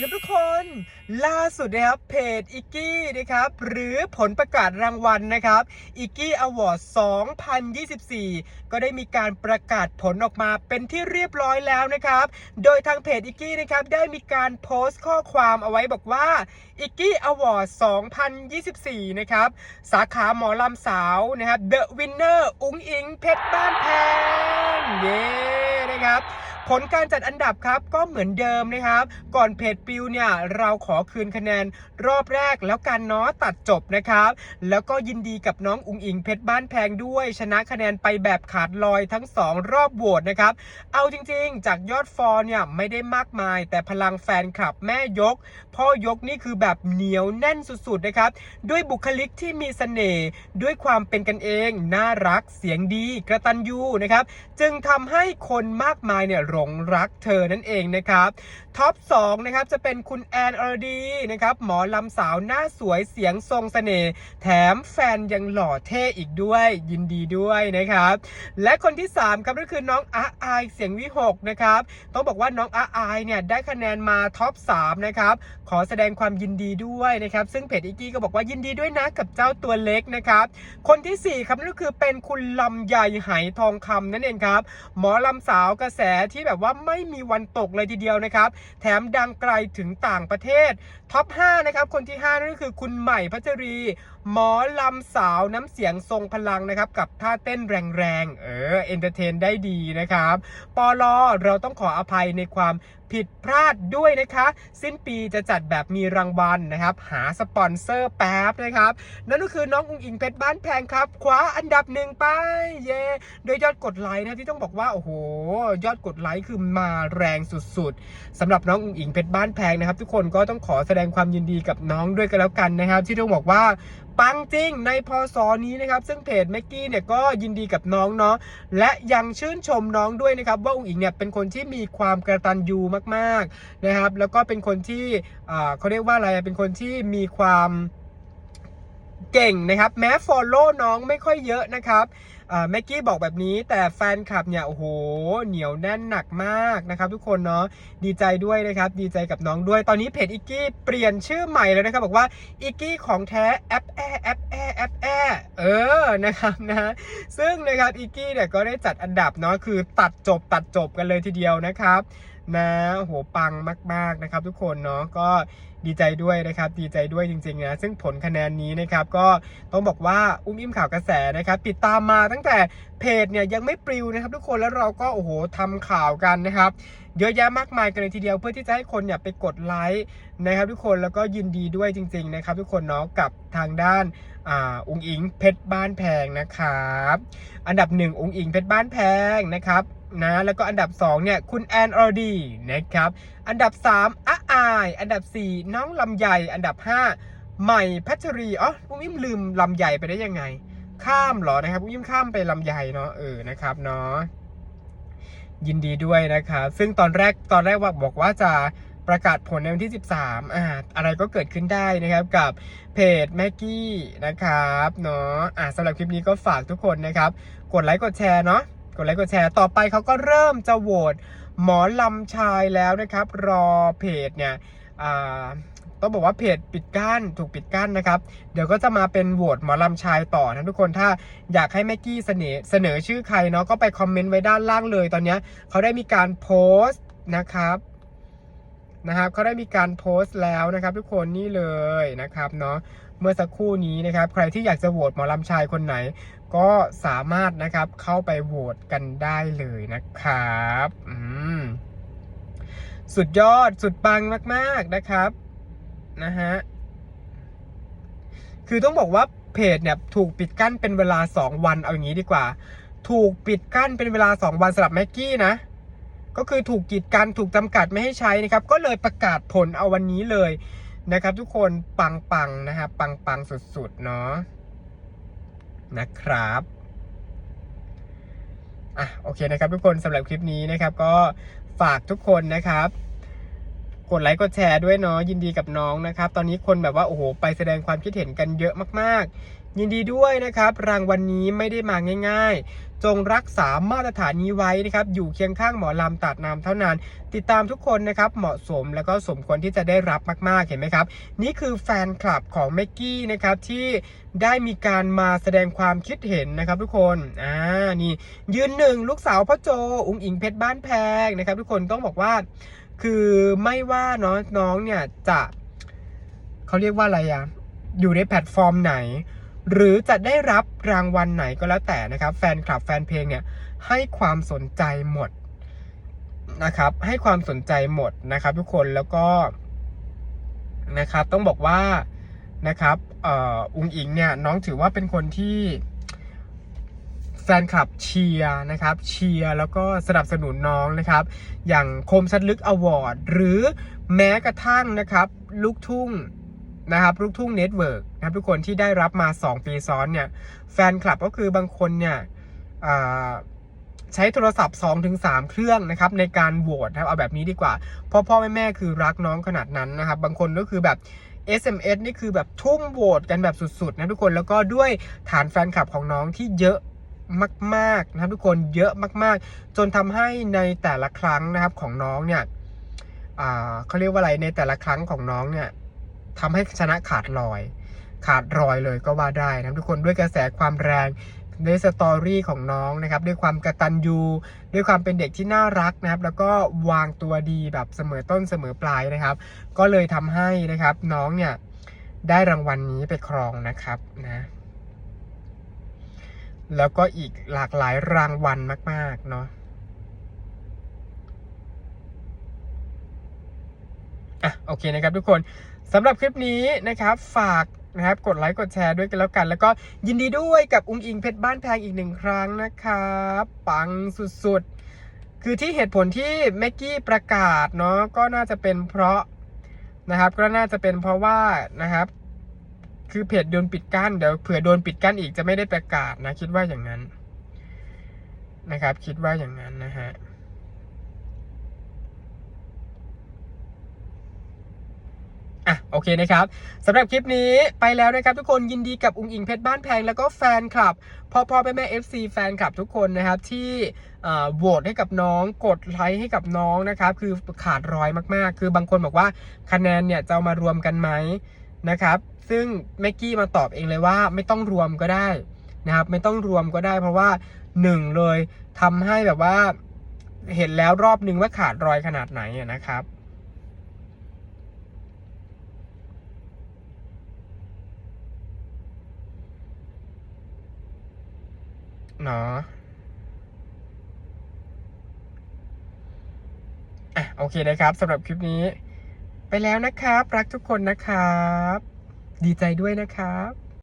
ครับทุกคน ล่าสุดนะครับเพจอิกกี้นะครับหรือผลประกาศรางวัลนะครับอิกกี้อวอร์ด2024 ก็ได้มีการประกาศผลออกมาเป็นที่เรียบร้อยแล้วนะครับ โดยทางเพจอิกกี้นะครับได้มีการโพสต์ข้อความเอาไว้บอกว่าอิกกี้อวอร์ด2024 นะครับ สาขาหมอลำสาวนะครับ The Winner อุ้งอิงเพชรบ้านแพงเย้นะครับ ผลการจัดอันดับครับก็เหมือนเดิมนะครับ ก่อนเพจปิวเนี่ยเราขอคืนคะแนนรอบแรกแล้วกันเนาะตัดจบนะครับ แล้วก็ยินดีกับน้องอุงอิงเพชรบ้านแพงด้วย ชนะคะแนนไปแบบขาดลอยทั้ง 2 รอบโหวตนะครับ เอาจริงๆ จากยอดฟอลเนี่ยไม่ได้มากมาย แต่พลังแฟนคลับแม่ยก พ่อยกนี่คือแบบเหนียวแน่นสุดๆนะครับ ด้วยบุคลิกที่มีเสน่ห์ด้วยความเป็นกันเอง น่ารักเสียงดีกระตันยูนะครับ จึงทำให้คนมากมายเนี่ยหลงรักเธอนั่นเองนะครับท็อป2นะครับจะเป็นคุณแอนอรดีนะครับหมอลำสาวหน้าสวยเสียงทรงเสน่ห์แถมแฟนยังหล่อเท่อีกด้วยยินดีด้วยนะครับและคนที่3ครับก็คือน้องอาอายเสียงวิหกนะครับต้องบอกว่าน้องอาอายเนี่ยได้คะแนนมาท็อป3นะครับขอแสดงความยินดีด้วยนะครับซึ่งเพจอิกกี้ก็บอกว่ายินดีด้วยนะกับเจ้าตัวเล็กนะครับคนทีสี่4ครับนั่นก็คือเป็นคุณลำใหญ่ไหทองคำนั่นเองครับหมอลำสาวกระแสที่แบบว่าไม่มีวันตกเลยทีเดียวนะครับ แถมดังไกลถึงต่างประเทศท็อป5นะครับคนที่5นั่นก็คือคุณใหม่พัชรีหมอลำสาวน้ำเสียงทรงพลังนะครับ กับท่าเต้นแรงๆ เออเอนเตอร์เทนได้ดีนะครับปอลอเราต้องขออภัยในความผิดพลาดด้วยนะคะ สิ้นปีจะจัดแบบมีรางวัลนะครับ หาสปอนเซอร์แป๊บนะครับ นั่นก็คือน้องอุงอิงเพชรบ้านแพงครับ คว้าอันดับหนึ่งไป เย่โดยยอดกดไลค์นะที่ต้องบอกว่า โอ้โห ยอดกดไลค์คือมาแรงสุดๆสำหรับน้องอุงอิงเพชรบ้านแพงนะครับ ทุกคนก็ต้องขอแสดงความยินดีกับน้องด้วยกันแล้วกันนะครับ ที่ต้องบอกว่าปังจริงในพศนี้นะครับซึ่งเพจแม็กกี้เนี่ยก็ยินดีกับน้องเนาะและยังชื่นชมน้องด้วยนะครับว่าอุ๋งอิงเนี่ยเป็นคนที่มีความกระตันยูมากๆนะครับแล้วก็เป็นคนที่เขาเรียกว่าอะไรเป็นคนที่มีความเก่งนะครับ แม้ Follow น้องไม่ค่อยเยอะนะครับ แม็กกี้บอกแบบนี้ แต่แฟนคลับเนี่ย โอ้โห เหนียวแน่นหนักมากนะครับทุกคนเนาะ ดีใจด้วยนะครับ ดีใจกับน้องด้วย ตอนนี้เพจอิกกี้เปลี่ยนชื่อใหม่แล้วนะครับ บอกว่าอิกกี้ของแท้แอปแอแอปแอแอปแอเออ นะครับนะ ซึ่งนะครับอิกกี้เนี่ยก็ได้จัดอันดับเนาะ คือตัดจบตัดจบกันเลยทีเดียวนะครับนะโหปังมาก ๆ นะครับทุกคนเนาะก็ ดีใจด้วยนะครับดีใจด้วยจริงๆนะซึ่งผลคะแนนนี้นะครับก็ต้องบอกว่าอุ้มอิ่มข่าวกระแสนะครับติดตามมาตั้งแต่เพจเนี่ยยังไม่ปลิวนะครับทุกคนแล้วเราก็โอ้โหทำข่าวกันนะครับเยอะแยะมากมายกันเลยทีเดียวเพื่อที่จะให้คนเนี่ยไปกดไลค์นะครับทุกคนแล้วก็ยินดีด้วยจริง ๆ นะครับ ทุกคนเนาะกับทางด้านอ่าองอิงเพชรบ้านแพงนะครับอันดับหนึ่งอุงอิงเพชรบ้านแพงนะครับนะแล้วก็อันดับ2เนี่ยคุณแอนอรดีนะครับ อันดับ 3อะอาย อันดับ 4 น้องลำใหญ่ อันดับ 5 ใหม่พัชรีอ๋ออุ้มอิ่มลืมลำใหญ่ไปได้ยังไง ข้ามเหรอนะครับอุ้มอิ่มข้ามไปลำใหญ่เนาะเออนะครับเนาะยินดีด้วยนะครับ ซึ่งตอนแรกตอนแรกว่าบอกว่าจะประกาศผลในวันที่ 13อ่าอะไรก็เกิดขึ้นได้นะครับกับเพจแม็กกี้นะครับเนาะอ่าสำหรับคลิปนี้ก็ฝากทุกคนนะครับ กดไลค์กดแชร์เนาะกดไลค์กดแชร์ต่อไปเขาก็เริ่มจะโหวต หมอลำชายแล้วนะครับ รอเพจเนี่ยต้องบอกว่าเพจปิดกั้นถูกปิดกั้นนะครับ เดี๋ยวก็จะมาเป็นโหวตหมอลำชายต่อนะทุกคนถ้าอยากให้แม็กกี้เสนอเสนอชื่อใครเนาะก็ไปคอมเมนต์ไว้ด้านล่างเลย ตอนนี้เขาได้มีการโพสต์นะครับ นะครับเขาได้มีการโพสต์แล้วนะครับ ทุกคนนี่เลยนะครับเนาะเมื่อสักครู่นี้นะครับ ใครที่อยากจะโหวตหมอลำชายคนไหน ก็สามารถนะครับเข้าไปโหวตกันได้เลยนะครับอืมสุดยอดสุดปังมาก ๆนะครับนะฮะคือต้องบอกว่าเพจเนี่ยถูกปิดกั้นเป็นเวลา 2 วันเอาอย่างนี้ดีกว่า ถูกปิดกั้นเป็นเวลา 2 วันสำหรับแม็กกี้นะ ก็คือถูกกีดกันถูกจำกัดไม่ให้ใช้นะครับ ก็เลยประกาศผลเอาวันนี้เลยนะครับ ทุกคนปังๆนะครับปังๆสุดๆเนาะนะครับอะโอเคนะครับทุกคนสำหรับคลิปนี้นะครับ ก็ฝากทุกคนนะครับ กดไลค์กดแชร์ด้วยเนาะยินดีกับน้องนะครับ ตอนนี้คนแบบว่าโอ้โหไปแสดงความคิดเห็นกันเยอะมากๆ ยินดีด้วยนะครับ รางวัลนนี้ไม่ได้มาง่ายๆ จงรักษามาตรฐานนี้ไว้นะครับ อยู่เคียงข้างหมอลำตัดนำเท่านั้น ติดตามทุกคนนะครับ เหมาะสมแล้วก็สมควรที่จะได้รับมากๆเห็นไหมครับ นี่คือแฟนคลับของเมกกี้นะครับที่ได้มีการมาแสดงความคิดเห็นนะครับ ทุกคนอ่านี่ยืนหนึ่งลูกสาวพ่อโจอุ้งอิงเพชรบ้านแพงนะครับ ทุกคนต้องบอกว่า คือไม่ว่าเนาะน้องเนี่ยจะเขาเรียกว่าอะไรอะอยู่ในแพลตฟอร์มไหน หรือจะได้รับรางวัลไหนก็แล้วแต่นะครับ แฟนคลับแฟนเพลงเนี่ยให้ความสนใจหมดนะครับ ให้ความสนใจหมดนะครับ ทุกคนแล้วก็นะครับต้องบอกว่านะครับอ่ออุงอิงเนี่ยน้องถือว่าเป็นคนที่ ฟนคลับเชียร์นะครับเชียร์แล้วก็สนับสนุนน้องนะครับ อย่างคมชัดลึกอวอร์ดหรือแม้กระทั่งนะครับลูกทุ่งนะครับลูกทุ่งเน็ตเวิร์กนะครับทุกคนที่ได้รับมา 2 ปีซ้อนเนี่ยแฟนคลับก็คือบางคนเนี่ยใช้โทรศัพท์ 2-3 เครื่องนะครับในการโหวตนะครับเอาแบบนี้ดีกว่าพ่อพ่อแม่แม่คือรักน้องขนาดนั้นนะครับ บางคนก็คือแบบ SMS นี่คือแบบทุ่มโหวตกันแบบสุดๆนะทุกคนแล้วก็ด้วยฐานแฟนคลับของน้องที่เยอะ มากๆนะครับทุกคนเยอะมาก ๆ จนทำให้ในแต่ละครั้งนะครับของน้องเนี่ยเขาเรียกว่าอะไรในแต่ละครั้งของน้องเนี่ยทำให้ชนะขาดลอย ขาดรอยเลยก็ว่าได้นะครับทุกคนด้วยกระแสความแรงด้วยสตอรี่ของน้องนะครับ ด้วยความกระตันยูด้วยความเป็นเด็กที่น่ารักนะครับ แล้วก็วางตัวดีแบบเสมอต้นเสมอปลายนะครับ ก็เลยทำให้นะครับน้องเนี่ยได้รางวัลนนี้ไปครองนะครับนะ แล้วก็อีกหลากหลายรางวัลมาก ๆ เนาะอะโอเคนะครับทุกคนสำหรับคลิปนี้นะครับ ฝากนะครับกดไลค์กดแชร์ด้วยกันแล้วกัน แล้วก็ยินดีด้วยกับอุ้งอิงเพชรบ้านแพงอีกหนึ่งครั้งนะครับปังสุดๆ คือที่เหตุผลที่แม็กกี้ประกาศเนาะก็น่าจะเป็นเพราะนะครับก็น่าจะเป็นเพราะว่านะครับ คือเพจโดนปิดกั้นเดี๋ยวเผื่อโดนปิดกั้นอีกจะไม่ได้ประกาศนะคิดว่าอย่างนั้นนะครับ คิดว่าอย่างนั้นนะฮะอะโอเคนะครับสำหรับคลิปนี้ไปแล้วนะครับ ทุกคนยินดีกับอุงอิงเพชรบ้านแพงแล้วก็แฟนคลับพ่อพ่อแม่แม่ FC แฟนคลับทุกคนนะครับ ที่โหวตให้กับน้องกดไลค์ให้กับน้องนะครับ คือขาดรอยมากๆ คือบางคนบอกว่าคะแนนเนี่ยจะเอามารวมกันไหมนะครับ ซึ่งแม็กกี้มาตอบเองเลยว่าไม่ต้องรวมก็ได้นะครับ ไม่ต้องรวมก็ได้ เพราะว่าหนึ่งเลยทำให้แบบว่าเห็นแล้วรอบนึงว่าขาดรอยขนาดไหนนะครับเนาะอะโอเคนะครับสำหรับคลิปนี้ ไปแล้วนะครับ รักทุกคนนะครับ ดีใจด้วยนะครับ